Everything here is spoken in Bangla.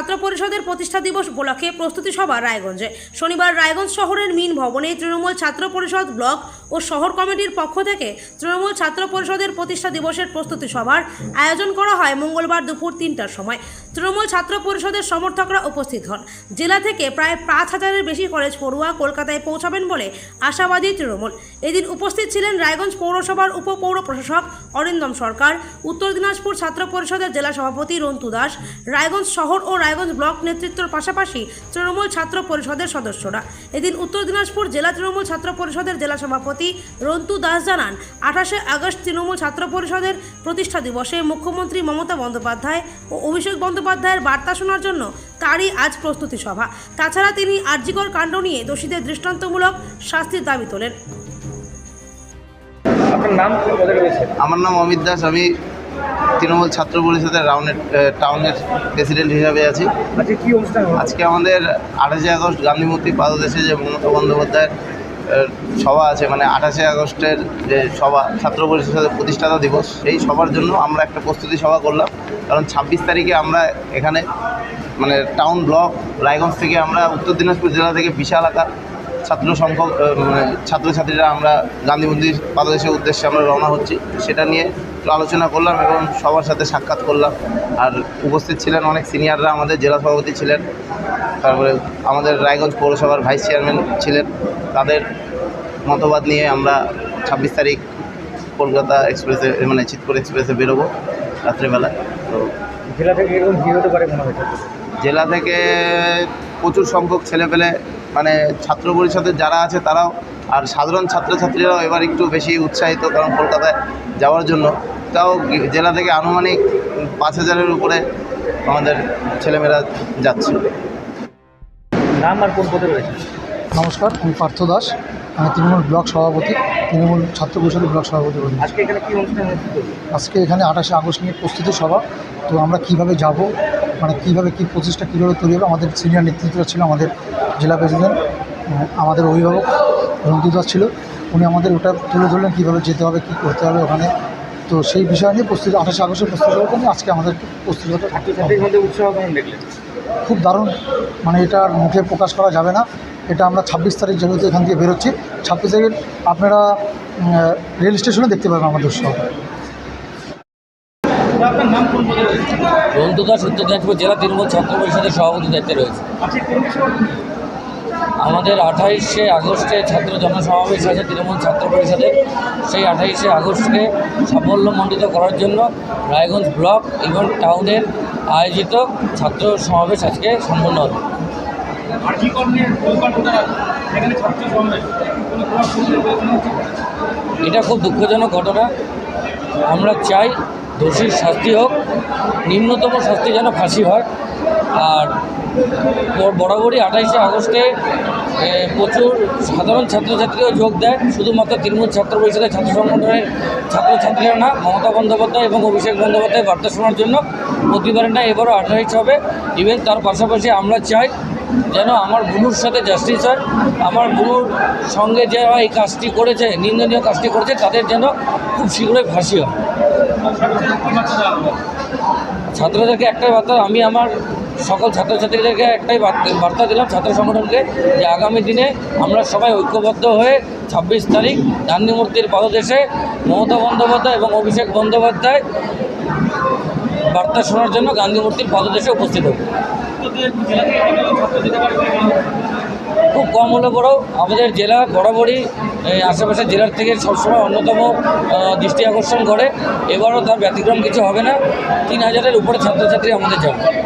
ছাত্র পরিষদের প্রতিষ্ঠা দিবস উপলক্ষে প্রস্তুতি সভা রায়গঞ্জে। শনিবার রায়গঞ্জ শহরের মিন ভবনে তৃণমূল ছাত্র পরিষদ ব্লক ও শহর কমিটির পক্ষ থেকে তৃণমূল ছাত্র পরিষদের প্রতিষ্ঠা দিবসের প্রস্তুতি সভার আয়োজন করা হয় মঙ্গলবার দুপুর তিনটার সময়। তৃণমূল ছাত্র পরিষদের সমর্থকরা উপস্থিত হন। জেলা থেকে প্রায় পাঁচ হাজারের বেশি কলেজ পড়ুয়া কলকাতায় পৌঁছাবেন বলে আশাবাদী তৃণমূল। এদিন উপস্থিত ছিলেন রায়গঞ্জ পৌরসভার উপপৌর প্রশাসক অরিন্দম সরকার, উত্তর দিনাজপুর ছাত্র পরিষদের জেলা সভাপতি রন্তু দাস, রায়গঞ্জ শহর ও রায়গঞ্জ ব্লক নেতৃত্বের পাশাপাশি তৃণমূল ছাত্র পরিষদের সদস্যরা। এদিন উত্তর দিনাজপুর জেলা তৃণমূল ছাত্র পরিষদের জেলা সভাপতি রন্তু দাস জানান আঠাশে আগস্ট তৃণমূল ছাত্র পরিষদের প্রতিষ্ঠা দিবসে মুখ্যমন্ত্রী মমতা বন্দ্যোপাধ্যায় ও অভিষেক বন্দ্যোপাধ্যায়ের বার্তা শোনার জন্য তারই আজ প্রস্তুতি সভা। তাছাড়া তিনি আর্জিকর কাণ্ড নিয়ে দোষীদের দৃষ্টান্তমূলক শাস্তির দাবি তোলেন। আপনার নাম? কোথায় রয়েছে আমার নাম অমিত দাস আমি তৃণমূল ছাত্র পরিষদের রাউন্ডের টাউনের প্রেসিডেন্ট হিসাবে আছি? আজকে আমাদের আঠাশে আগস্ট গান্ধী মূর্তি পাদদেশে যে মমতা বন্দ্যোপাধ্যায়ের সভা আছে মানে আঠাশে আগস্টের যে সভা ছাত্র পরিষদের প্রতিষ্ঠাতা দিবস সেই সভার জন্য আমরা একটা প্রস্তুতি সভা করলাম কারণ ছাব্বিশ তারিখে আমরা এখানে মানে টাউন ব্লক রায়গঞ্জ থেকে আমরা উত্তর দিনাজপুর জেলা থেকে বিশাল আকার ছাত্র সংখ্যক মানে ছাত্রছাত্রীরা আমরা গান্ধী মন্দির পাদদেশের উদ্দেশ্যে আমরা রওনা হচ্ছি। সেটা নিয়ে আলোচনা করলাম এবং সবার সাথে সাক্ষাৎ করলাম। আর উপস্থিত ছিলেন অনেক সিনিয়ররা আমাদের জেলা সভাপতি ছিলেন তারপরে আমাদের রায়গঞ্জ পৌরসভার ভাইস চেয়ারম্যান ছিলেন। তাদের মতবাদ নিয়ে আমরা ছাব্বিশ তারিখ কলকাতা এক্সপ্রেসে মানে চিতপুর এক্সপ্রেসে বেরোবো রাত্রেবেলা তো জেলা থেকে এরকম কি হতে পারে মনে জেলা থেকে প্রচুর সংখ্যক ছেলেপেলে মানে ছাত্র পরিষদের যারা আছে তারাও আর সাধারণ ছাত্রছাত্রীরাও এবার একটু বেশি উৎসাহিত কারণ কলকাতায় যাওয়ার জন্য। তাও জেলা থেকে আনুমানিক পাঁচ হাজারের উপরে আমাদের ছেলেমেয়েরা যাচ্ছে। নাম আর কোন পদে রয়েছে? নমস্কার আমি পার্থ দাস। আমি তৃণমূল ব্লক সভাপতি তৃণমূল ছাত্র পরিষদের ব্লক সভাপতি বলি আজকে এখানে কি অনুষ্ঠান আজকে এখানে আঠাশে আগস্ট নিয়ে প্রস্তুতি সভা। তো আমরা কীভাবে যাব মানে কীভাবে কি প্রচেষ্টা কীভাবে তৈরি হবে আমাদের সিনিয়র নেতৃত্বরা ছিল আমাদের জেলা প্রেসিডেন্ট আমাদের অভিভাবক রন্তু দাস ছিল। উনি আমাদের ওটা তুলে ধরলেন কীভাবে যেতে হবে কী করতে হবে ওখানে। তো সেই বিষয় নিয়ে প্রস্তুতি আঠাশে আগস্টের প্রস্তুতি নিয়ে আজকে আমাদের প্রস্তুতিটা ছাত্রছাত্রীর মধ্যে উৎসাহ খুব দারুণ। মানে এটা মুখে প্রকাশ করা যাবে না। এটা আমরা ছাব্বিশ তারিখ যেহেতু এখান থেকে বেরোচ্ছি ছাব্বিশ তারিখ আপনারা রেল স্টেশনে দেখতে পাবেন আমাদের সব আপনার নাম কোন পদে রয়েছে? রন্তু দাস উত্তর দিনাজপুর জেলা তৃণমূল ছাত্র পরিষদের সভাপতি দায়িত্বে রয়েছে। বিষয়? আমাদের আঠাইশে আগস্টে ছাত্র জনসমাবেশ আছে তৃণমূল ছাত্র পরিষদের সেই আঠাইশে আগস্টকে সাফল্যমণ্ডিত করার জন্য রায়গঞ্জ ব্লক এবং টাউনের আয়োজিত ছাত্র সমাবেশ আজকে সম্পন্ন হবে? এটা খুব দুঃখজনক ঘটনা। আমরা চাই দোষীর শাস্তি হোক নিম্নতম শাস্তি যেন ফাঁসি হয়। আর বরাবরই আঠাইশে আগস্টে প্রচুর সাধারণ ছাত্রছাত্রীও যোগ দেয়। শুধুমাত্র তৃণমূল ছাত্র পরিষদের ছাত্র সংগঠনের ছাত্রছাত্রীরা না, মমতা বন্দ্যোপাধ্যায় এবং অভিষেক বন্দ্যোপাধ্যায় বার্তা শোনার জন্য প্রতিবারে না এবারও আঠাইশ হবে। ইভেন তার পাশাপাশি আমরা চাই যেন আমার বুনুর সাথে জাস্টিস হয়। আমার বুনুর সঙ্গে যারা এই কাজটি করেছে, নিন্দনীয় কাজটি করেছে, তাদের যেন খুব শীঘ্রই ফাঁসি হয়। ছাত্রদেরকে একটাই বার্তা, আমি আমার সকল ছাত্রছাত্রীদেরকে একটাই বার্তা- দিলাম ছাত্র সংগঠনকে যে আগামী দিনে আমরা সবাই ঐক্যবদ্ধ হয়ে ছাব্বিশ তারিখ গান্ধী মূর্তির পাদদেশে মমতা বন্দ্যোপাধ্যায় এবং অভিষেক বন্দ্যোপাধ্যায় বার্তা শোনার জন্য গান্ধী মূর্তির পাদদেশে উপস্থিত হবে। খুব কম হলে পরেও আমাদের জেলা বরাবরই আশেপাশের জেলার থেকে সবসময় অন্যতম দৃষ্টি আকর্ষণ করে। এবারও তার ব্যতিক্রম কিছু হবে না। তিন হাজারের উপরে ছাত্রছাত্রী আমাদের যাবে।